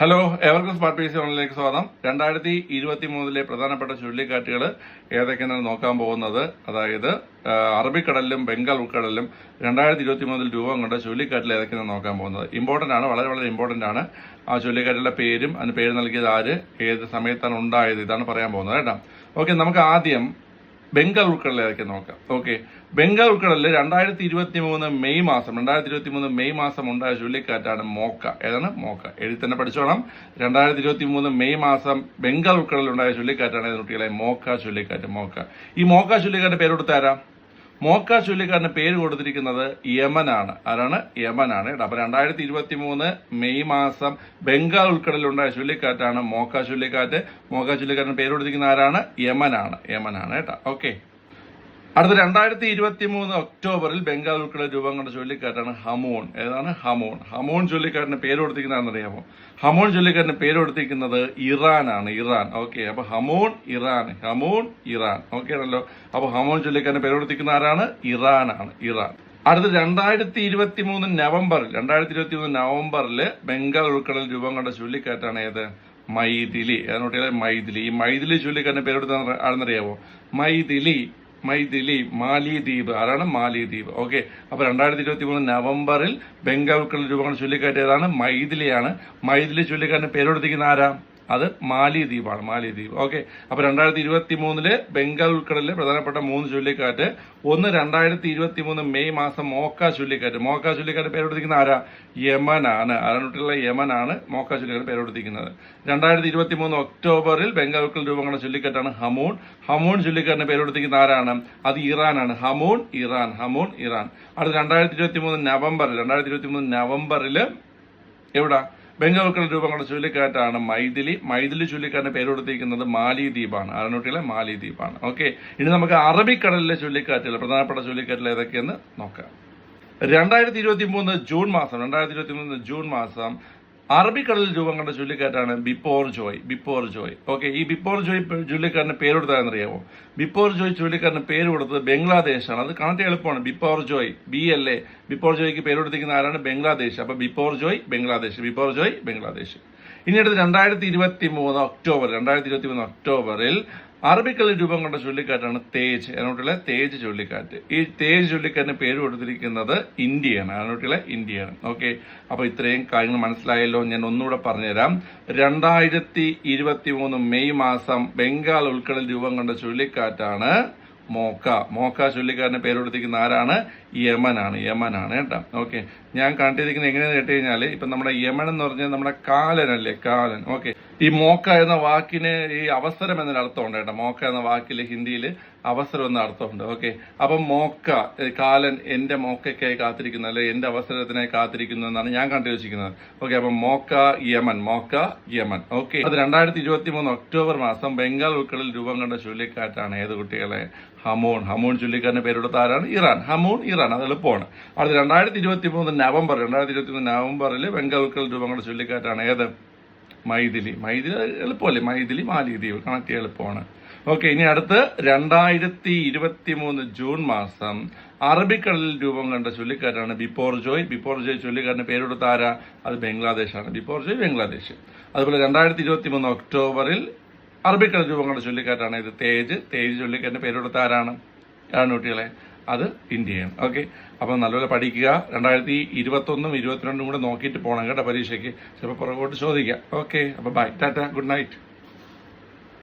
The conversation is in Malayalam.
ഹലോ എവർക്കും സ്മാർട്ട് പി സി ഓൺലൈനിലേക്ക് സ്വാഗതം. രണ്ടായിരത്തി ഇരുപത്തി മൂന്നിലെ പ്രധാനപ്പെട്ട ചുഴലിക്കാറ്റുകൾ ഏതൊക്കെയാണ് നോക്കാൻ പോകുന്നത് അതായത് അറബിക്കടലിലും ബംഗാൾ ഉൾക്കടലിലും രണ്ടായിരത്തി ഇരുപത്തി മൂന്നിൽ രൂപം കൊണ്ട ചുഴലിക്കാറ്റിൽ ഏതൊക്കെയാണ് നോക്കാൻ പോകുന്നത്. ഇമ്പോർട്ടന്റ് ആണ് വളരെ വളരെ ഇമ്പോർട്ടന്റ് ആണ്. ആ ചുഴലിക്കാറ്റിലെ പേരും അതിന് പേര് നൽകിയത് ആര് ഏത് സമയത്താണ് ഉണ്ടായത് ഇതാണ് പറയാൻ പോകുന്നത് കേട്ടോ. ഓക്കെ നമുക്ക് ആദ്യം ബംഗാൾ ഉൾക്കടലിലേക്ക് നോക്കാം. ഓക്കെ ബംഗാൾ ഉൾക്കടലിൽ രണ്ടായിരത്തി ഇരുപത്തി മൂന്ന് മെയ് മാസം രണ്ടായിരത്തി ഇരുപത്തി മൂന്ന് മെയ് മാസം ഉണ്ടായ ചുഴലിക്കാറ്റാണ് മോക്ക. ഏതാണ്? മോക്ക. എഴുതി തന്നെ പഠിച്ചോണം രണ്ടായിരത്തി ഇരുപത്തി മൂന്ന് മെയ് മാസം ബംഗാൾ ഉൾക്കടലിൽ ഉണ്ടായ ചുഴലിക്കാറ്റാണ് കുട്ടികളെ? മോക്ക ചുഴലിക്കാറ്റ് മോക്ക. ഈ മോക്ക ചുഴലിക്കാറ്റ് പേര് കൊടുത്താരാ മോക്ക ചുഴലിക്കാരന് പേര് കൊടുത്തിരിക്കുന്നത് യമനാണ്. ആരാണ്? യമനാണ് കേട്ടോ. അപ്പൊ രണ്ടായിരത്തി ഇരുപത്തി മൂന്ന് മെയ് മാസം ബംഗാൾ ഉൾക്കടലിലുണ്ടായ ചുഴലിക്കാറ്റാണ് മോക്ക ചുഴലിക്കാറ്റ്. മോക്ക ചുഴലിക്കാരന് പേര് കൊടുത്തിരിക്കുന്ന ആരാണ്? യമനാണ്. യമനാണ് കേട്ടോ. ഓക്കെ. അടുത്ത രണ്ടായിരത്തി ഇരുപത്തി മൂന്ന് ഒക്ടോബറിൽ ബംഗാൾ ഉൾക്കടൽ രൂപം കൊണ്ട ചുഴലിക്കാറ്റാണ് ഹമോൺ. ഏതാണ് ഹമോൺ? ഹമോൺ ചുഴലിക്കാരന് പേര് കൊടുത്തിരിക്കുന്നതാണെന്ന് അറിയാമോ ഹമോൺ ചുഴലിക്കാരന് പേര് കൊടുത്തിരിക്കുന്നത് ഇറാനാണ്. ഇറാൻ. ഓക്കെ. അപ്പൊ Hamoon Iran. Hamoon Iran. Okay ആണല്ലോ. അപ്പൊ ഹമോൺ ചുഴലിക്കാരന് പേര് കൊടുത്തിരിക്കുന്ന ആരാണ്? ഇറാനാണ്. ഇറാൻ. അടുത്ത രണ്ടായിരത്തി ഇരുപത്തി മൂന്ന് നവംബറിൽ രണ്ടായിരത്തി ഇരുപത്തി മൂന്ന് നവംബറിൽ ബംഗാൾ ഉൾക്കടൽ രൂപം കൊണ്ട ചുഴലിക്കാറ്റാണ് ഏത്? മൈഥിലി. ഏതാണ് കുട്ടികളെ? മൈഥിലി. ഈ മൈഥിലി ചുഴലിക്കാരന്റെ പേരെടുത്ത ആണെന്നറിയാവോ മൈഥിലി മൈഥിലി മാലിദ്വീപ്. ആരാണ് മാലിദ്വീപ്. ഓക്കെ അപ്പൊ രണ്ടായിരത്തി ഇരുപത്തി മൂന്ന് നവംബറിൽ ബംഗാൾ ഉൾക്കടൽ രൂപങ്ങൾ ചുഴലിക്കാറ്റ് ഏതാണ്? മൈഥിലിയാണ്. മൈഥിലി ചുഴലിക്കാറ്റിന് പേരെടുത്തിരിക്കുന്ന ആരാ? അത് മാലിദ്വീപാണ് മാലിദ്വീപ് ഓക്കെ. അപ്പൊ രണ്ടായിരത്തി ഇരുപത്തി മൂന്നിൽ ബംഗാൾ ഉൾക്കടലിലെ പ്രധാനപ്പെട്ട മൂന്ന് ചുഴലിക്കാറ്റ്. ഒന്ന് രണ്ടായിരത്തി ഇരുപത്തി മൂന്ന് മെയ് മാസം മോക്ക ചുഴലിക്കാറ്റ്. മോക്ക ചുഴലിക്കാറ്റ് പേരെടുത്തിരിക്കുന്ന ആരാ? യമനാണ്. ആരാണുട്ടിലുള്ള യമനാണ് മോക്ക ചുഴലിക്കാറ്റ് പേരെടുത്തിരിക്കുന്നത് രണ്ടായിരത്തി ഇരുപത്തി മൂന്ന് ഒക്ടോബറിൽ ബംഗാൾ ഉൾക്കടൽ രൂപം കൊണ്ട ചുഴലിക്കാറ്റാണ് ഹമൂൺ. ഹമൂൺ ചുഴലിക്കാറ്റിന് പേരെടുത്തിരിക്കുന്ന ആരാണ്? അത് ഇറാനാണ്. Hamoon Iran. Hamoon Iran. അടുത്ത രണ്ടായിരത്തി ഇരുപത്തി മൂന്ന് നവംബറിൽ രണ്ടായിരത്തി ഇരുപത്തി മൂന്ന് നവംബറിൽ എവിടാ? ബംഗാൾ ഉൾക്കടൽ രൂപം കൊണ്ട ചുഴലിക്കാറ്റാണ് മൈഥിലി. മൈഥിലി ചുഴലിക്കാറ്റിന്റെ പേര് കൊടുത്തിരിക്കുന്നത് മാലിദ്വീപാണ്. മാലി മാലിദ്വീപാണ്. ഓക്കെ. ഇനി നമുക്ക് അറബിക്കടലിലെ ചുഴലിക്കാറ്റുകൾ പ്രധാനപ്പെട്ട ചുഴലിക്കാറ്റുകൾ ഏതൊക്കെയെന്ന് നോക്കാം. രണ്ടായിരത്തി ഇരുപത്തി മൂന്ന് ജൂൺ മാസം രണ്ടായിരത്തി ഇരുപത്തി മൂന്ന് ജൂൺ മാസം അറബിക്കടലിൽ രൂപം കണ്ട ചുഴലിക്കാറ്റാണ് Biparjoy Biparjoy. Okay ഈ ബിപ്പോർ ജോയ് ചുഴലിക്കാരന് പേര് കൊടുത്തതെന്നറിയാമോ ബിപ്പോർ ജോയ് ചുഴലിക്കാരന് പേര് കൊടുത്തത് ബംഗ്ലാദേശാണ്. അത് കണക്ട് എളുപ്പമാണ്. Biparjoy B L A. ബിപ്പോർ ജോയ്ക്ക് പേര് കൊടുത്തിരിക്കുന്ന ആരാണ്? ബംഗ്ലാദേശ്. അപ്പൊ ബിപ്പോർ ജോയ് ബംഗ്ലാദേശ്. ബിപ്പോർ ജോയ് ബംഗ്ലാദേശ്. ഇനി അടുത്ത് രണ്ടായിരത്തി ഇരുപത്തി മൂന്ന് ഒക്ടോബർ രണ്ടായിരത്തി ഇരുപത്തി മൂന്ന് ഒക്ടോബറിൽ അറബിക്കടലിൽ രൂപം കൊണ്ട ചുഴലിക്കാറ്റാണ് തേജ്. അതിനോട്ടുള്ള തേജ് ചുഴലിക്കാറ്റ്. ഈ തേജ് ചുഴലിക്കാറ്റിന് പേര് കൊടുത്തിരിക്കുന്നത് ഇന്ത്യയാണ്. അതിനോട്ടുള്ള ഇന്ത്യയാണ്. ഓക്കെ. അപ്പൊ ഇത്രയും കാര്യങ്ങൾ മനസ്സിലായല്ലോ. ഞാൻ ഒന്നുകൂടെ പറഞ്ഞുതരാം. രണ്ടായിരത്തി ഇരുപത്തി മൂന്ന് മെയ് മാസം ബംഗാൾ ഉൾക്കടൽ രൂപം കൊണ്ട ചുഴലിക്കാറ്റാണ് മോക്ക. മോക്ക ചുഴലിക്കാരന് പേര് കൊടുത്തിരിക്കുന്ന ആരാണ്? യമനാണ്. യമനാണ് കേട്ടോ. ഓക്കെ. ഞാൻ കണ്ടിരിക്കുന്നത് എങ്ങനെയാണെന്ന് കേട്ട് കഴിഞ്ഞാൽ ഇപ്പൊ നമ്മുടെ യമൻ എന്ന് പറഞ്ഞാൽ നമ്മുടെ കാലനല്ലേ കാലൻ. ഓക്കെ. ഈ മോക്ക എന്ന വാക്കിന് ഈ അവസരം എന്നൊരു അർത്ഥമുണ്ട് കേട്ടോ. മോക്ക എന്ന വാക്കിൽ ഹിന്ദിയിൽ അവസരം എന്ന അർത്ഥമുണ്ട്. ഓക്കെ. അപ്പം മോക്ക കാലൻ എന്റെ മോക്കയ്ക്കായി കാത്തിരിക്കുന്നു അല്ലെ എന്റെ അവസരത്തിനായി കാത്തിരിക്കുന്നു എന്നാണ് ഞാൻ കണ്ടുവച്ചിരിക്കുന്നത്. ഓക്കെ. അപ്പം Mocha Yemen Mocha Yemen. Okay. അത് രണ്ടായിരത്തി ഇരുപത്തി മൂന്ന് ഒക്ടോബർ മാസം ബംഗാൾ ഉൾക്കടലിൽ രൂപം കണ്ട ചുഴലിക്കാറ്റാണ്. ഏത് കുട്ടികളെ? ഹമൂൺ. ഹമൂൺ ചുഴലിക്കാരന്റെ പേരെടുത്ത ആരാണ് ഇറാൻ. Hamoon Iran. അത് എളുപ്പമാണ്. അടുത്ത രണ്ടായിരത്തി ഇരുപത്തി മൂന്ന് നവംബർ രണ്ടായിരത്തി ഇരുപത്തി മൂന്ന് നവംബറിൽ ബംഗാൾ ഉൾക്കടൽ രൂപം കണ്ട ചുഴലിക്കാറ്റാണ്. ഏത്? മൈഥിലി. മൈഥിലി എളുപ്പമല്ലേ? മൈഥിലി മാലിദ്വീപ് കണക്ട് ചെയ്യാൻ എളുപ്പമാണ്. ഓക്കെ ഇനി അടുത്ത് രണ്ടായിരത്തി ഇരുപത്തി മൂന്ന് ജൂൺ മാസം അറബിക്കടലിൽ രൂപം കണ്ട ചുള്ളിക്കാരാണ് ബിപ്പോർ ജോയ്. ബിപ്പോർ ജോയ് ചുഴലിക്കാരന്റെ പേരെടുത്ത ആരാ? അത് ബംഗ്ലാദേശാണ്. ബിപ്പോർ ജോയ് ബംഗ്ലാദേശ്. അതുപോലെ രണ്ടായിരത്തി ഇരുപത്തി മൂന്ന് ഒക്ടോബറിൽ അറബിക്കടൽ രൂപം കണ്ട ചുഴലിക്കാറ്റാണ് ഇത്. തേജ്. തേജ് ചുള്ളിക്കാരന്റെ പേരെടുത്ത ആരാണ്? ആണ് കുട്ടികളെ. അത് ഇന്ത്യയാണ് ഓക്കെ അപ്പം നല്ലപോലെ പഠിക്കുക. രണ്ടായിരത്തി ഇരുപത്തൊന്നും ഇരുപത്തിരണ്ടും കൂടെ നോക്കിയിട്ട് പോകണം കേട്ടോ പരീക്ഷയ്ക്ക്. ചിലപ്പോൾ പുറകോട്ട് ചോദിക്കാം. ഓക്കെ അപ്പോൾ ബൈ ടാറ്റ ഗുഡ് നൈറ്റ്